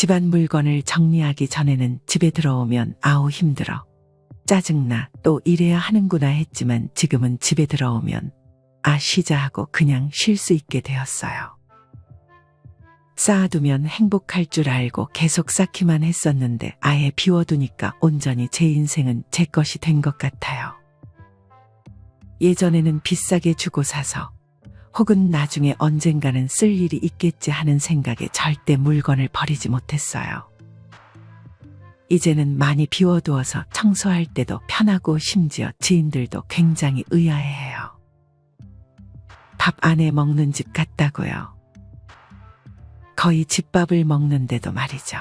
집안 물건을 정리하기 전에는 집에 들어오면 아우 힘들어. 짜증나 또 이래야 하는구나 했지만 지금은 집에 들어오면 아 쉬자 하고 그냥 쉴 수 있게 되었어요. 쌓아두면 행복할 줄 알고 계속 쌓기만 했었는데 아예 비워두니까 온전히 제 인생은 제 것이 된 것 같아요. 예전에는 비싸게 주고 사서 혹은 나중에 언젠가는 쓸 일이 있겠지 하는 생각에 절대 물건을 버리지 못했어요. 이제는 많이 비워두어서 청소할 때도 편하고 심지어 지인들도 굉장히 의아해해요. 밥 안에 먹는 집 같다고요. 거의 집밥을 먹는데도 말이죠.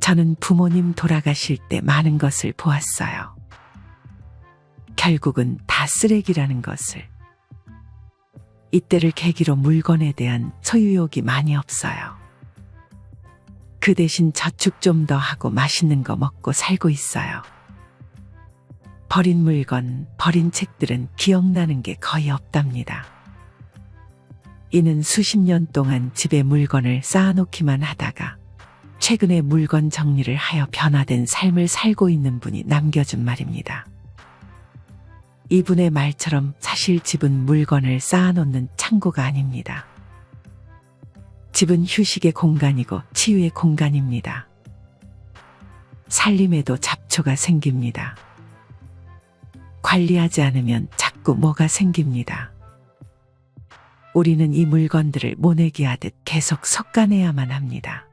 저는 부모님 돌아가실 때 많은 것을 보았어요. 결국은 다 쓰레기라는 것을. 이때를 계기로 물건에 대한 소유욕이 많이 없어요. 그 대신 저축 좀 더 하고 맛있는 거 먹고 살고 있어요. 버린 물건, 버린 책들은 기억나는 게 거의 없답니다. 이는 수십 년 동안 집에 물건을 쌓아놓기만 하다가 최근에 물건 정리를 하여 변화된 삶을 살고 있는 분이 남겨준 말입니다. 이분의 말처럼 사실 집은 물건을 쌓아놓는 창고가 아닙니다. 집은 휴식의 공간이고 치유의 공간입니다. 살림에도 잡초가 생깁니다. 관리하지 않으면 자꾸 뭐가 생깁니다. 우리는 이 물건들을 모내기 하듯 계속 섞어내야만 합니다.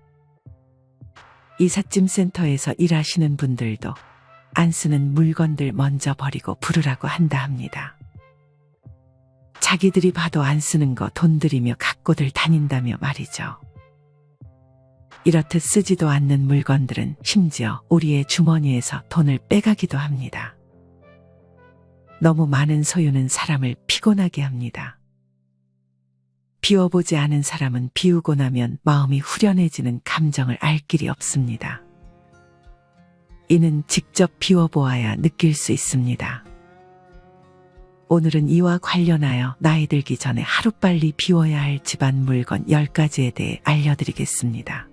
이삿짐 센터에서 일하시는 분들도 안 쓰는 물건들 먼저 버리고 부르라고 한다 합니다. 자기들이 봐도 안 쓰는 거 돈 들이며 갖고들 다닌다며 말이죠. 이렇듯 쓰지도 않는 물건들은 심지어 우리의 주머니에서 돈을 빼가기도 합니다. 너무 많은 소유는 사람을 피곤하게 합니다. 비워보지 않은 사람은 비우고 나면 마음이 후련해지는 감정을 알 길이 없습니다. 이는 직접 비워보아야 느낄 수 있습니다. 오늘은 이와 관련하여 나이 들기 전에 하루빨리 비워야 할 집안 물건 10가지에 대해 알려드리겠습니다.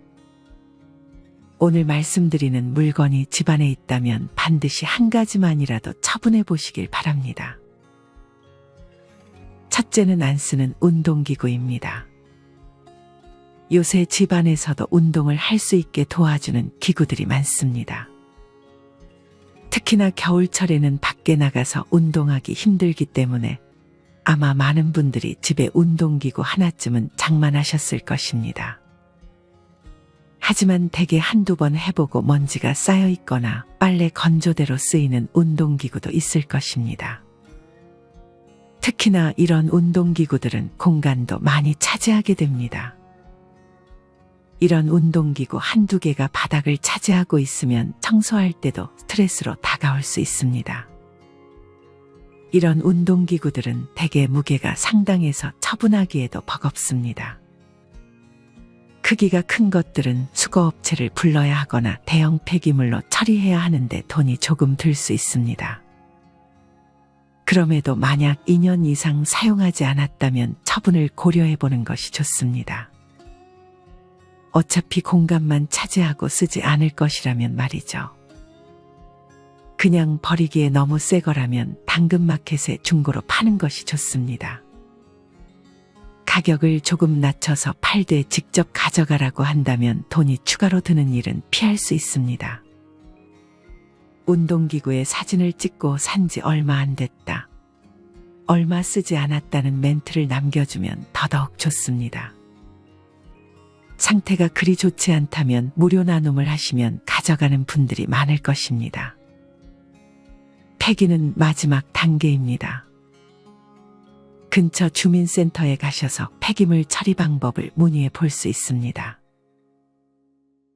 오늘 말씀드리는 물건이 집안에 있다면 반드시 한 가지만이라도 처분해 보시길 바랍니다. 첫째는 안 쓰는 운동기구입니다. 요새 집안에서도 운동을 할 수 있게 도와주는 기구들이 많습니다. 특히나 겨울철에는 밖에 나가서 운동하기 힘들기 때문에 아마 많은 분들이 집에 운동기구 하나쯤은 장만하셨을 것입니다. 하지만 대개 한두 번 해보고 먼지가 쌓여 있거나 빨래 건조대로 쓰이는 운동기구도 있을 것입니다. 특히나 이런 운동기구들은 공간도 많이 차지하게 됩니다. 이런 운동기구 한두 개가 바닥을 차지하고 있으면 청소할 때도 스트레스로 다가올 수 있습니다. 이런 운동기구들은 대개 무게가 상당해서 처분하기에도 버겁습니다. 크기가 큰 것들은 수거업체를 불러야 하거나 대형 폐기물로 처리해야 하는데 돈이 조금 들 수 있습니다. 그럼에도 만약 2년 이상 사용하지 않았다면 처분을 고려해 보는 것이 좋습니다. 어차피 공간만 차지하고 쓰지 않을 것이라면 말이죠. 그냥 버리기에 너무 새 거라면 당근마켓에 중고로 파는 것이 좋습니다. 가격을 조금 낮춰서 팔되 직접 가져가라고 한다면 돈이 추가로 드는 일은 피할 수 있습니다. 운동기구에 사진을 찍고 산 지 얼마 안 됐다. 얼마 쓰지 않았다는 멘트를 남겨주면 더더욱 좋습니다. 상태가 그리 좋지 않다면 무료 나눔을 하시면 가져가는 분들이 많을 것입니다. 폐기는 마지막 단계입니다. 근처 주민센터에 가셔서 폐기물 처리 방법을 문의해 볼 수 있습니다.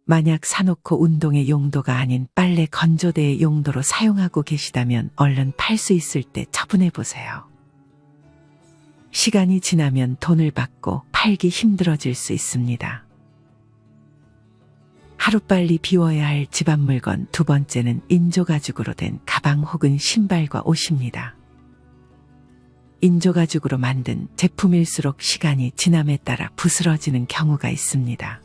만약 사놓고 운동의 용도가 아닌 빨래 건조대의 용도로 사용하고 계시다면 얼른 팔 수 있을 때 처분해 보세요. 시간이 지나면 돈을 받고 팔기 힘들어질 수 있습니다. 하루빨리 비워야 할 집안 물건 두 번째는 인조가죽으로 된 가방 혹은 신발과 옷입니다. 인조가죽으로 만든 제품일수록 시간이 지남에 따라 부스러지는 경우가 있습니다.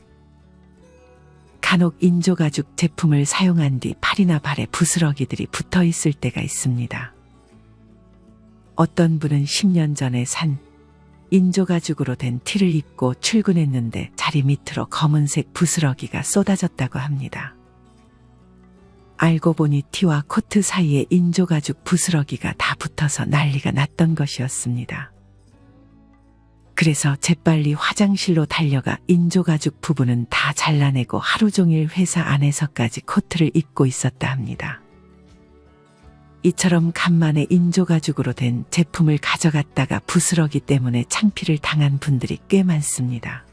간혹 인조가죽 제품을 사용한 뒤 팔이나 발에 부스러기들이 붙어 있을 때가 있습니다. 어떤 분은 10년 전에 산 인조가죽으로 된 티를 입고 출근했는데 자리 밑으로 검은색 부스러기가 쏟아졌다고 합니다. 알고 보니 티와 코트 사이에 인조가죽 부스러기가 다 붙어서 난리가 났던 것이었습니다. 그래서 재빨리 화장실로 달려가 인조가죽 부분은 다 잘라내고 하루 종일 회사 안에서까지 코트를 입고 있었다 합니다. 이처럼 간만에 인조가죽으로 된 제품을 가져갔다가 부스러기 때문에 창피를 당한 분들이 꽤 많습니다.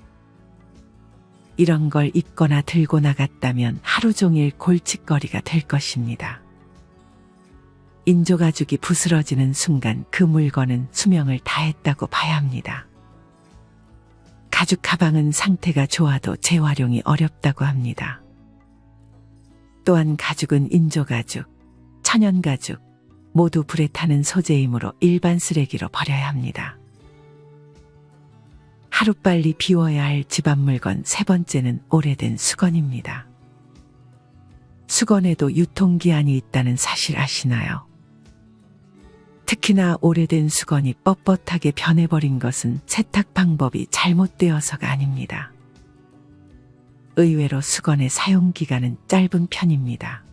이런 걸 입거나 들고 나갔다면 하루 종일 골칫거리가 될 것입니다. 인조가죽이 부스러지는 순간 그 물건은 수명을 다했다고 봐야 합니다. 가죽 가방은 상태가 좋아도 재활용이 어렵다고 합니다. 또한 가죽은 인조가죽, 천연가죽, 모두 불에 타는 소재이므로 일반 쓰레기로 버려야 합니다. 하루빨리 비워야 할 집안 물건 세 번째는 오래된 수건입니다. 수건에도 유통기한이 있다는 사실 아시나요? 특히나 오래된 수건이 뻣뻣하게 변해버린 것은 세탁 방법이 잘못되어서가 아닙니다. 의외로 수건의 사용 기간은 짧은 편입니다.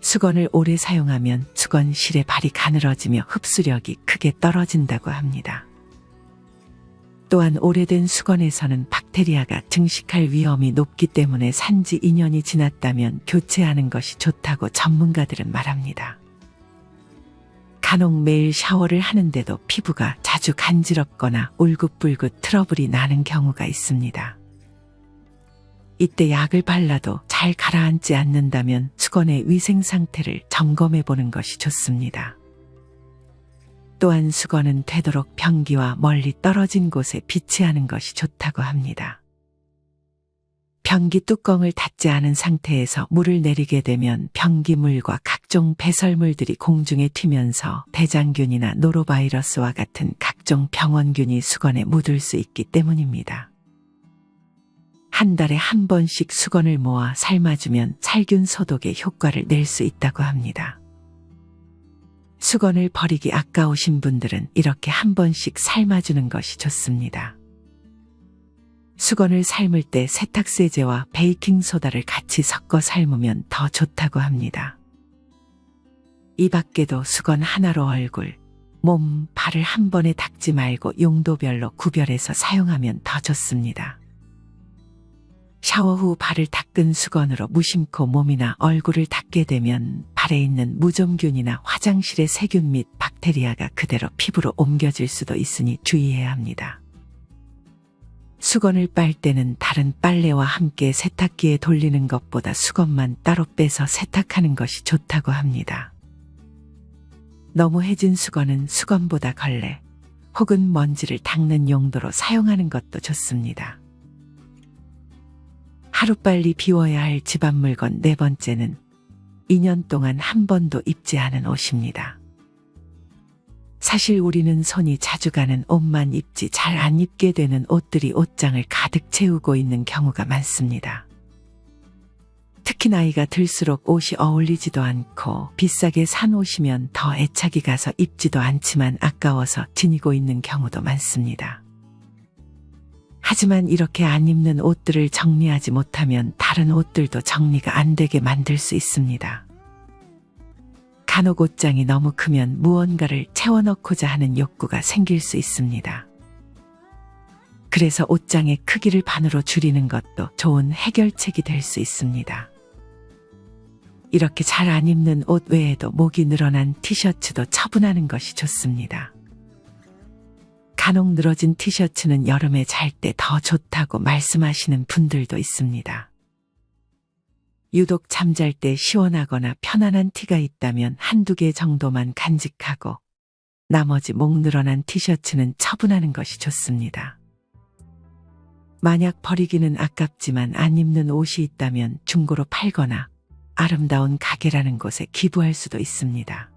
수건을 오래 사용하면 수건실의 발이 가늘어지며 흡수력이 크게 떨어진다고 합니다. 또한 오래된 수건에서는 박테리아가 증식할 위험이 높기 때문에 산지 2년이 지났다면 교체하는 것이 좋다고 전문가들은 말합니다. 간혹 매일 샤워를 하는데도 피부가 자주 간지럽거나 울긋불긋 트러블이 나는 경우가 있습니다. 이때 약을 발라도 잘 가라앉지 않는다면 수건의 위생 상태를 점검해 보는 것이 좋습니다. 또한 수건은 되도록 변기와 멀리 떨어진 곳에 비치하는 것이 좋다고 합니다. 변기 뚜껑을 닫지 않은 상태에서 물을 내리게 되면 변기물과 각종 배설물들이 공중에 튀면서 대장균이나 노로바이러스와 같은 각종 병원균이 수건에 묻을 수 있기 때문입니다. 한 달에 한 번씩 수건을 모아 삶아주면 살균 소독의 효과를 낼 수 있다고 합니다. 수건을 버리기 아까우신 분들은 이렇게 한 번씩 삶아주는 것이 좋습니다. 수건을 삶을 때 세탁세제와 베이킹소다를 같이 섞어 삶으면 더 좋다고 합니다. 이 밖에도 수건 하나로 얼굴, 몸, 발을 한 번에 닦지 말고 용도별로 구별해서 사용하면 더 좋습니다. 샤워 후 발을 닦은 수건으로 무심코 몸이나 얼굴을 닦게 되면 발에 있는 무좀균이나 화장실의 세균 및 박테리아가 그대로 피부로 옮겨질 수도 있으니 주의해야 합니다. 수건을 빨 때는 다른 빨래와 함께 세탁기에 돌리는 것보다 수건만 따로 빼서 세탁하는 것이 좋다고 합니다. 너무 해진 수건은 수건보다 걸레 혹은 먼지를 닦는 용도로 사용하는 것도 좋습니다. 하루빨리 비워야 할 집안 물건 네 번째는 2년 동안 한 번도 입지 않은 옷입니다. 사실 우리는 손이 자주 가는 옷만 입지 잘 안 입게 되는 옷들이 옷장을 가득 채우고 있는 경우가 많습니다. 특히 나이가 들수록 옷이 어울리지도 않고 비싸게 산 옷이면 더 애착이 가서 입지도 않지만 아까워서 지니고 있는 경우도 많습니다. 하지만 이렇게 안 입는 옷들을 정리하지 못하면 다른 옷들도 정리가 안 되게 만들 수 있습니다. 간혹 옷장이 너무 크면 무언가를 채워넣고자 하는 욕구가 생길 수 있습니다. 그래서 옷장의 크기를 반으로 줄이는 것도 좋은 해결책이 될 수 있습니다. 이렇게 잘 안 입는 옷 외에도 목이 늘어난 티셔츠도 처분하는 것이 좋습니다. 간혹 늘어진 티셔츠는 여름에 잘 때 더 좋다고 말씀하시는 분들도 있습니다. 유독 잠잘 때 시원하거나 편안한 티가 있다면 한두 개 정도만 간직하고 나머지 목 늘어난 티셔츠는 처분하는 것이 좋습니다. 만약 버리기는 아깝지만 안 입는 옷이 있다면 중고로 팔거나 아름다운 가게라는 곳에 기부할 수도 있습니다.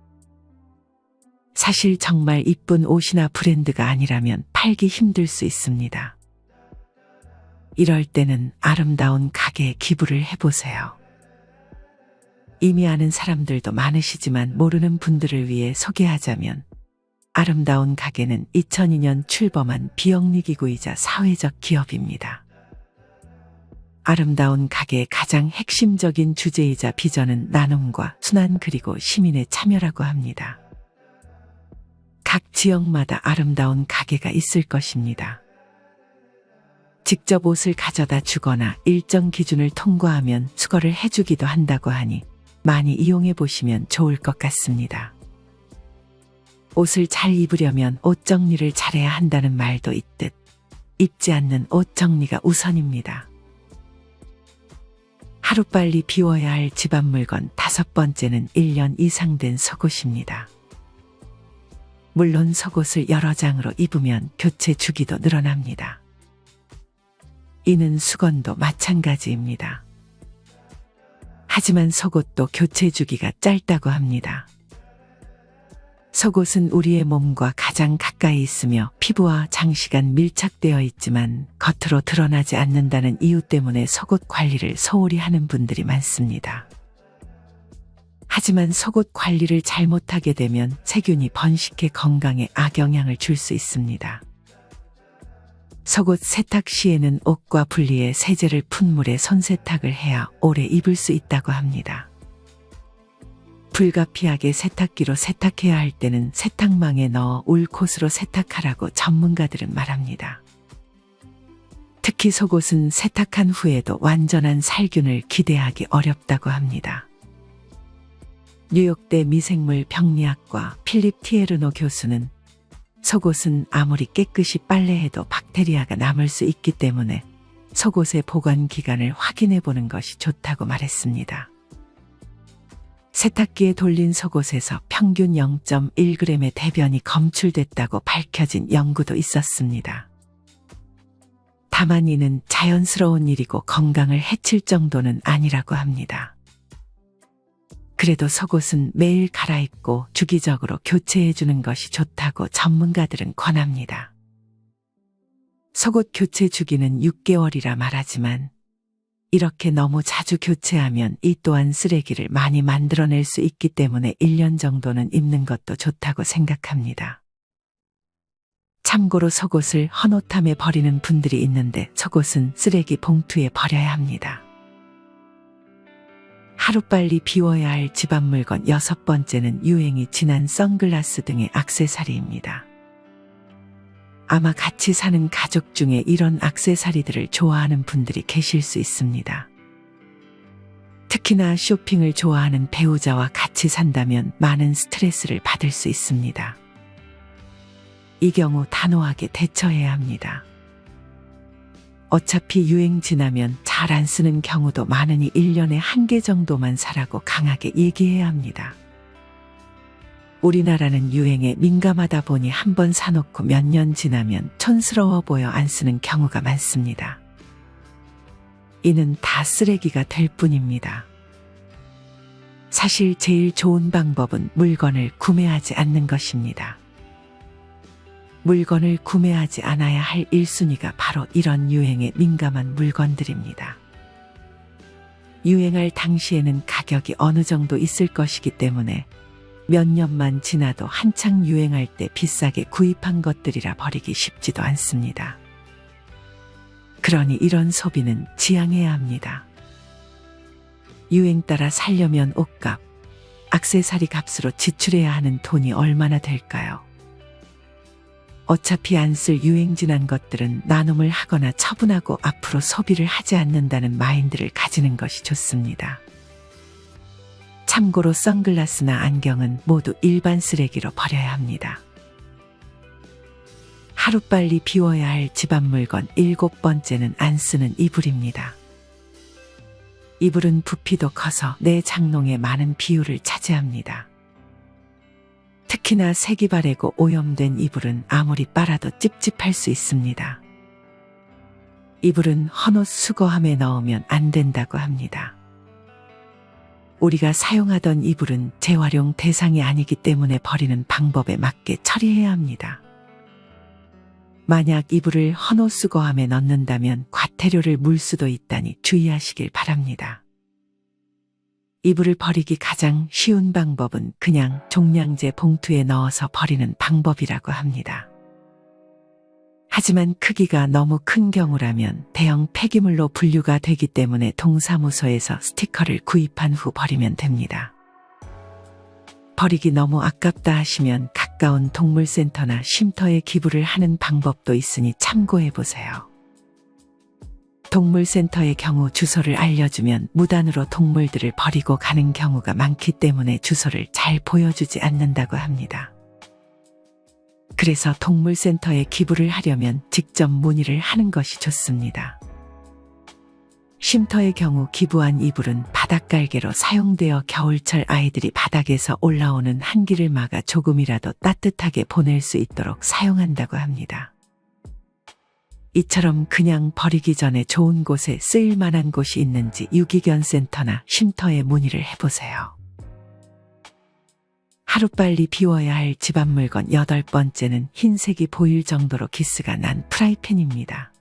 사실 정말 이쁜 옷이나 브랜드가 아니라면 팔기 힘들 수 있습니다. 이럴 때는 아름다운 가게에 기부를 해보세요. 이미 아는 사람들도 많으시지만 모르는 분들을 위해 소개하자면 아름다운 가게는 2002년 출범한 비영리기구이자 사회적 기업입니다. 아름다운 가게의 가장 핵심적인 주제이자 비전은 나눔과 순환 그리고 시민의 참여라고 합니다. 각 지역마다 아름다운 가게가 있을 것입니다. 직접 옷을 가져다 주거나 일정 기준을 통과하면 수거를 해주기도 한다고 하니 많이 이용해 보시면 좋을 것 같습니다. 옷을 잘 입으려면 옷 정리를 잘해야 한다는 말도 있듯 입지 않는 옷 정리가 우선입니다. 하루빨리 비워야 할 집안 물건 다섯 번째는 1년 이상 된 속옷입니다. 물론 속옷을 여러 장으로 입으면 교체 주기도 늘어납니다. 이는 수건도 마찬가지입니다. 하지만 속옷도 교체 주기가 짧다고 합니다. 속옷은 우리의 몸과 가장 가까이 있으며 피부와 장시간 밀착되어 있지만 겉으로 드러나지 않는다는 이유 때문에 속옷 관리를 소홀히 하는 분들이 많습니다. 하지만 속옷 관리를 잘못하게 되면 세균이 번식해 건강에 악영향을 줄 수 있습니다. 속옷 세탁 시에는 옷과 분리해 세제를 푼 물에 손세탁을 해야 오래 입을 수 있다고 합니다. 불가피하게 세탁기로 세탁해야 할 때는 세탁망에 넣어 울콧으로 세탁하라고 전문가들은 말합니다. 특히 속옷은 세탁한 후에도 완전한 살균을 기대하기 어렵다고 합니다. 뉴욕대 미생물 병리학과 필립 티에르노 교수는 속옷은 아무리 깨끗이 빨래해도 박테리아가 남을 수 있기 때문에 속옷의 보관 기간을 확인해 보는 것이 좋다고 말했습니다. 세탁기에 돌린 속옷에서 평균 0.1g의 대변이 검출됐다고 밝혀진 연구도 있었습니다. 다만 이는 자연스러운 일이고 건강을 해칠 정도는 아니라고 합니다. 그래도 속옷은 매일 갈아입고 주기적으로 교체해 주는 것이 좋다고 전문가들은 권합니다. 속옷 교체 주기는 6개월이라 말하지만 이렇게 너무 자주 교체하면 이 또한 쓰레기를 많이 만들어낼 수 있기 때문에 1년 정도는 입는 것도 좋다고 생각합니다. 참고로 속옷을 헌옷함에 버리는 분들이 있는데 속옷은 쓰레기 봉투에 버려야 합니다. 하루빨리 비워야 할 집안 물건 여섯 번째는 유행이 지난 선글라스 등의 악세사리입니다. 아마 같이 사는 가족 중에 이런 악세사리들을 좋아하는 분들이 계실 수 있습니다. 특히나 쇼핑을 좋아하는 배우자와 같이 산다면 많은 스트레스를 받을 수 있습니다. 이 경우 단호하게 대처해야 합니다. 어차피 유행 지나면 잘 안 쓰는 경우도 많으니 1년에 한 개 정도만 사라고 강하게 얘기해야 합니다. 우리나라는 유행에 민감하다 보니 한 번 사놓고 몇 년 지나면 촌스러워 보여 안 쓰는 경우가 많습니다. 이는 다 쓰레기가 될 뿐입니다. 사실 제일 좋은 방법은 물건을 구매하지 않는 것입니다. 물건을 구매하지 않아야 할 1순위가 바로 이런 유행에 민감한 물건들입니다. 유행할 당시에는 가격이 어느 정도 있을 것이기 때문에 몇 년만 지나도 한창 유행할 때 비싸게 구입한 것들이라 버리기 쉽지도 않습니다. 그러니 이런 소비는 지양해야 합니다. 유행 따라 살려면 옷값, 악세사리 값으로 지출해야 하는 돈이 얼마나 될까요? 어차피 안 쓸 유행 지난 것들은 나눔을 하거나 처분하고 앞으로 소비를 하지 않는다는 마인드를 가지는 것이 좋습니다. 참고로 선글라스나 안경은 모두 일반 쓰레기로 버려야 합니다. 하루빨리 비워야 할 집안 물건 일곱 번째는 안 쓰는 이불입니다. 이불은 부피도 커서 내 장롱에 많은 비율을 차지합니다. 특히나 색이 바래고 오염된 이불은 아무리 빨아도 찝찝할 수 있습니다. 이불은 헌옷 수거함에 넣으면 안 된다고 합니다. 우리가 사용하던 이불은 재활용 대상이 아니기 때문에 버리는 방법에 맞게 처리해야 합니다. 만약 이불을 헌옷 수거함에 넣는다면 과태료를 물 수도 있다니 주의하시길 바랍니다. 이불을 버리기 가장 쉬운 방법은 그냥 종량제 봉투에 넣어서 버리는 방법이라고 합니다. 하지만 크기가 너무 큰 경우라면 대형 폐기물로 분류가 되기 때문에 동사무소에서 스티커를 구입한 후 버리면 됩니다. 버리기 너무 아깝다 하시면 가까운 동물센터나 쉼터에 기부를 하는 방법도 있으니 참고해 보세요. 동물센터의 경우 주소를 알려주면 무단으로 동물들을 버리고 가는 경우가 많기 때문에 주소를 잘 보여주지 않는다고 합니다. 그래서 동물센터에 기부를 하려면 직접 문의를 하는 것이 좋습니다. 쉼터의 경우 기부한 이불은 바닥갈개로 사용되어 겨울철 아이들이 바닥에서 올라오는 한기를 막아 조금이라도 따뜻하게 보낼 수 있도록 사용한다고 합니다. 이처럼 그냥 버리기 전에 좋은 곳에 쓰일 만한 곳이 있는지 유기견 센터나 쉼터에 문의를 해보세요. 하루빨리 비워야 할 집안 물건 여덟 번째는 흰색이 보일 정도로 기스가 난 프라이팬입니다.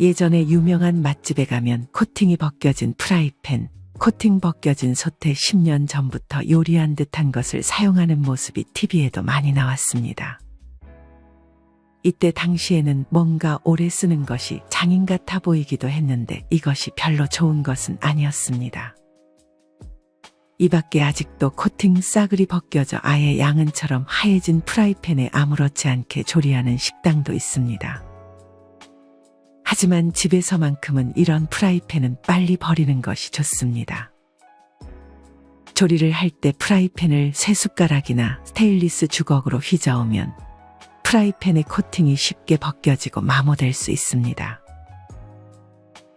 예전에 유명한 맛집에 가면 코팅이 벗겨진 프라이팬, 코팅 벗겨진 솥에 10년 전부터 요리한 듯한 것을 사용하는 모습이 TV에도 많이 나왔습니다. 이때 당시에는 뭔가 오래 쓰는 것이 장인 같아 보이기도 했는데 이것이 별로 좋은 것은 아니었습니다. 이 밖에 아직도 코팅 싸그리 벗겨져 아예 양은처럼 하얘진 프라이팬에 아무렇지 않게 조리하는 식당도 있습니다. 하지만 집에서만큼은 이런 프라이팬은 빨리 버리는 것이 좋습니다. 조리를 할 때 프라이팬을 새 숟가락이나 스테인리스 주걱으로 휘저으면 프라이팬의 코팅이 쉽게 벗겨지고 마모될 수 있습니다.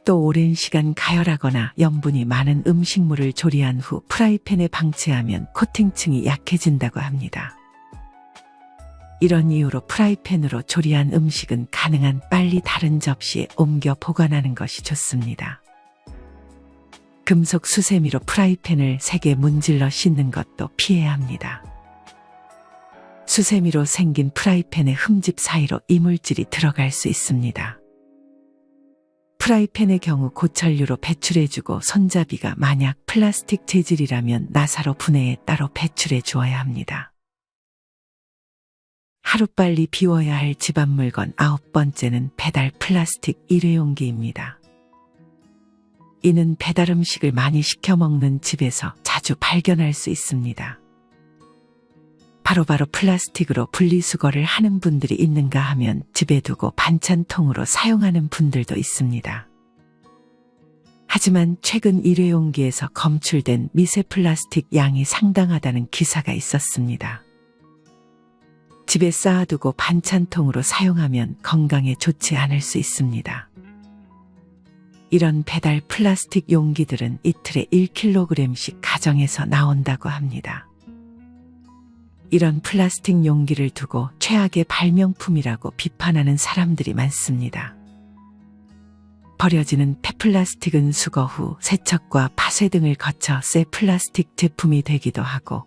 또 오랜 시간 가열하거나 염분이 많은 음식물을 조리한 후 프라이팬에 방치하면 코팅층이 약해진다고 합니다. 이런 이유로 프라이팬으로 조리한 음식은 가능한 빨리 다른 접시에 옮겨 보관하는 것이 좋습니다. 금속 수세미로 프라이팬을 세게 문질러 씻는 것도 피해야 합니다. 수세미로 생긴 프라이팬의 흠집 사이로 이물질이 들어갈 수 있습니다. 프라이팬의 경우 고철류로 배출해주고 손잡이가 만약 플라스틱 재질이라면 나사로 분해해 따로 배출해 주어야 합니다. 하루빨리 비워야 할 집안 물건 아홉 번째는 배달 플라스틱 일회용기입니다. 이는 배달 음식을 많이 시켜 먹는 집에서 자주 발견할 수 있습니다. 바로바로 플라스틱으로 분리수거를 하는 분들이 있는가 하면 집에 두고 반찬통으로 사용하는 분들도 있습니다. 하지만 최근 일회용기에서 검출된 미세 플라스틱 양이 상당하다는 기사가 있었습니다. 집에 쌓아두고 반찬통으로 사용하면 건강에 좋지 않을 수 있습니다. 이런 배달 플라스틱 용기들은 이틀에 1kg씩 가정에서 나온다고 합니다. 이런 플라스틱 용기를 두고 최악의 발명품이라고 비판하는 사람들이 많습니다. 버려지는 폐플라스틱은 수거 후 세척과 파쇄 등을 거쳐 새 플라스틱 제품이 되기도 하고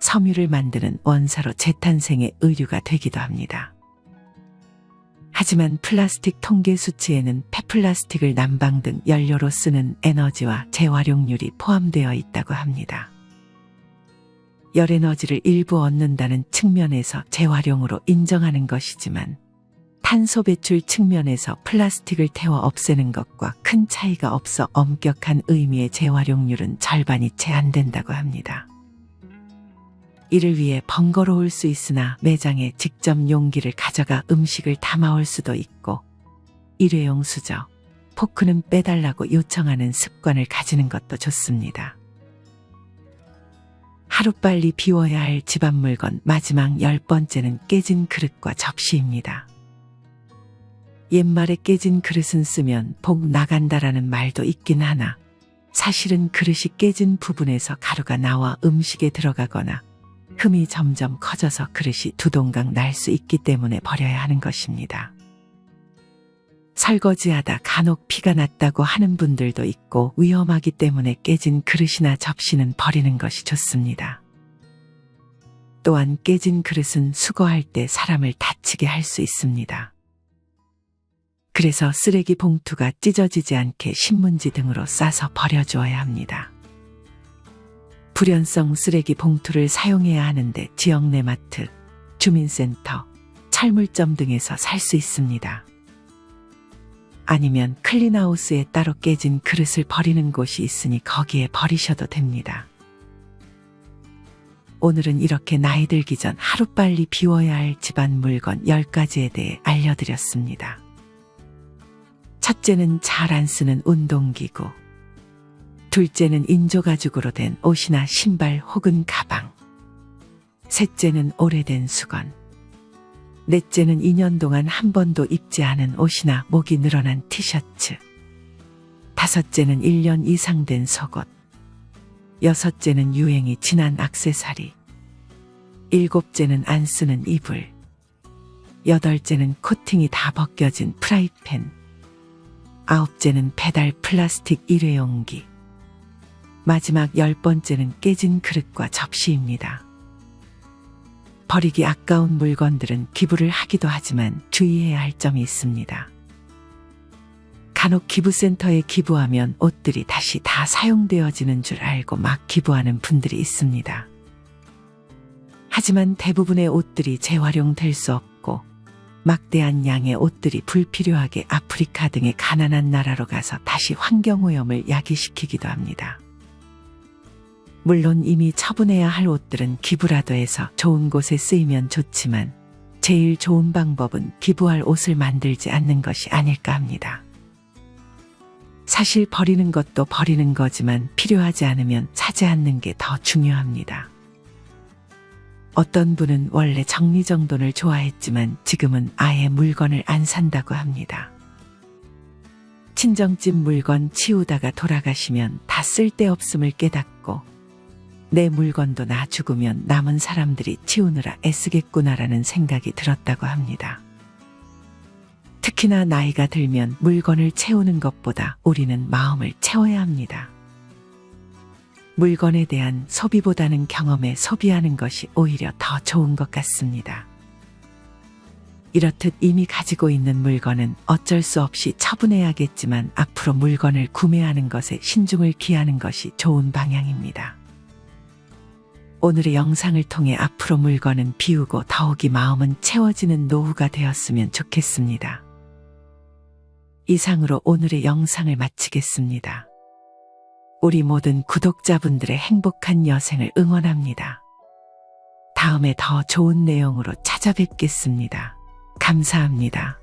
섬유를 만드는 원사로 재탄생의 의류가 되기도 합니다. 하지만 플라스틱 통계 수치에는 폐플라스틱을 난방 등 연료로 쓰는 에너지와 재활용률이 포함되어 있다고 합니다. 열에너지를 일부 얻는다는 측면에서 재활용으로 인정하는 것이지만 탄소 배출 측면에서 플라스틱을 태워 없애는 것과 큰 차이가 없어 엄격한 의미의 재활용률은 절반이 채 안 된다고 합니다. 이를 위해 번거로울 수 있으나 매장에 직접 용기를 가져가 음식을 담아올 수도 있고 일회용 수저, 포크는 빼달라고 요청하는 습관을 가지는 것도 좋습니다. 하루빨리 비워야 할 집안 물건 마지막 열 번째는 깨진 그릇과 접시입니다. 옛말에 깨진 그릇은 쓰면 복 나간다라는 말도 있긴 하나 사실은 그릇이 깨진 부분에서 가루가 나와 음식에 들어가거나 흠이 점점 커져서 그릇이 두동강 날 수 있기 때문에 버려야 하는 것입니다. 설거지하다 간혹 피가 났다고 하는 분들도 있고 위험하기 때문에 깨진 그릇이나 접시는 버리는 것이 좋습니다. 또한 깨진 그릇은 수거할 때 사람을 다치게 할 수 있습니다. 그래서 쓰레기 봉투가 찢어지지 않게 신문지 등으로 싸서 버려주어야 합니다. 불연성 쓰레기 봉투를 사용해야 하는데 지역 내 마트, 주민센터, 철물점 등에서 살 수 있습니다. 아니면 클린하우스에 따로 깨진 그릇을 버리는 곳이 있으니 거기에 버리셔도 됩니다. 오늘은 이렇게 나이 들기 전 하루빨리 비워야 할 집안 물건 10가지에 대해 알려드렸습니다. 첫째는 잘 안 쓰는 운동기구. 둘째는 인조가죽으로 된 옷이나 신발 혹은 가방. 셋째는 오래된 수건. 넷째는 2년 동안 한 번도 입지 않은 옷이나 목이 늘어난 티셔츠. 다섯째는 1년 이상 된 속옷. 여섯째는 유행이 지난 악세사리. 일곱째는 안 쓰는 이불. 여덟째는 코팅이 다 벗겨진 프라이팬. 아홉째는 배달 플라스틱 일회용기. 마지막 열 번째는 깨진 그릇과 접시입니다. 버리기 아까운 물건들은 기부를 하기도 하지만 주의해야 할 점이 있습니다. 간혹 기부센터에 기부하면 옷들이 다시 다 사용되어지는 줄 알고 막 기부하는 분들이 있습니다. 하지만 대부분의 옷들이 재활용될 수 없고 막대한 양의 옷들이 불필요하게 아프리카 등의 가난한 나라로 가서 다시 환경오염을 야기시키기도 합니다. 물론 이미 처분해야 할 옷들은 기부라도 해서 좋은 곳에 쓰이면 좋지만 제일 좋은 방법은 기부할 옷을 만들지 않는 것이 아닐까 합니다. 사실 버리는 것도 버리는 거지만 필요하지 않으면 사지 않는 게 더 중요합니다. 어떤 분은 원래 정리정돈을 좋아했지만 지금은 아예 물건을 안 산다고 합니다. 친정집 물건 치우다가 돌아가시면 다 쓸데없음을 깨닫고 내 물건도 나 죽으면 남은 사람들이 치우느라 애쓰겠구나라는 생각이 들었다고 합니다. 특히나 나이가 들면 물건을 채우는 것보다 우리는 마음을 채워야 합니다. 물건에 대한 소비보다는 경험에 소비하는 것이 오히려 더 좋은 것 같습니다. 이렇듯 이미 가지고 있는 물건은 어쩔 수 없이 처분해야겠지만 앞으로 물건을 구매하는 것에 신중을 기하는 것이 좋은 방향입니다. 오늘의 영상을 통해 앞으로 물건은 비우고 더욱이 마음은 채워지는 노후가 되었으면 좋겠습니다. 이상으로 오늘의 영상을 마치겠습니다. 우리 모든 구독자분들의 행복한 여생을 응원합니다. 다음에 더 좋은 내용으로 찾아뵙겠습니다. 감사합니다.